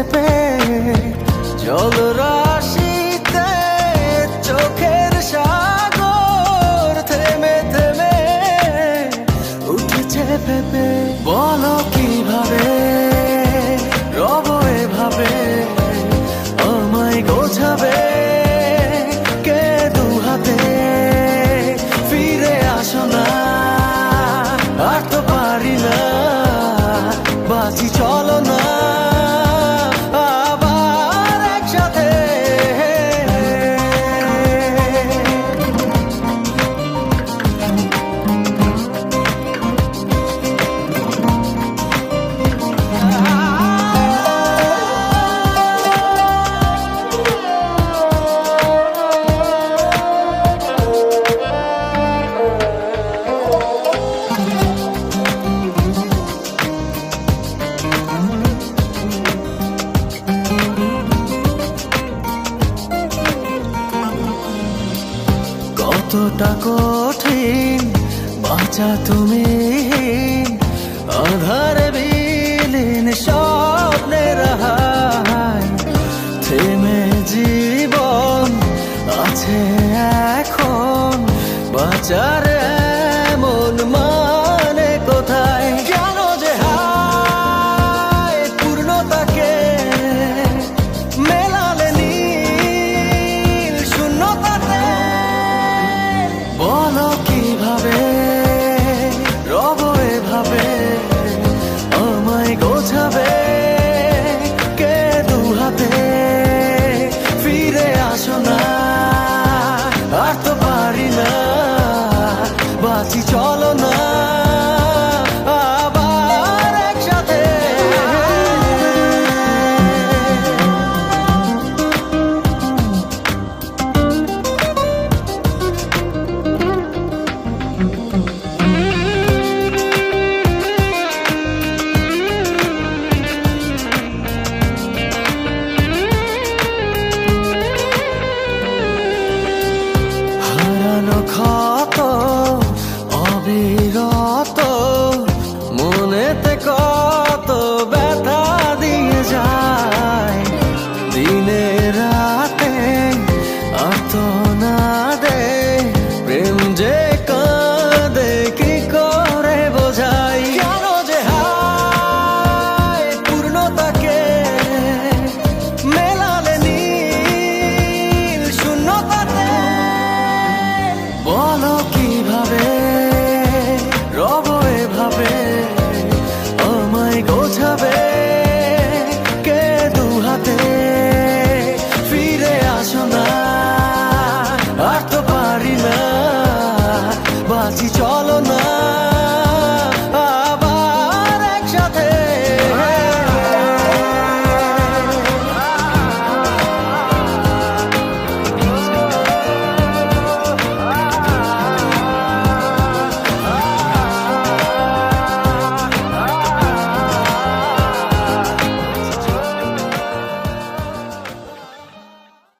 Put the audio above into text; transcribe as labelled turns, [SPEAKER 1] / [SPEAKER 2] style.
[SPEAKER 1] কেঁপে জল রাশিতে চোখের সাগর থেমে থেমে উঠেছে পেপে বলো কীভাবে? রব এভাবে আমায় গোছাবে। কে দু হাতে ফিরে আসো না। পারি না। চলো না। কতটা কঠিন? বাঁচা তুমি। আধার বিলীন স্বপ্নে রাহাই থেমে জীবন আছে এখন। বাঁচার নাচি চল আজি চলো না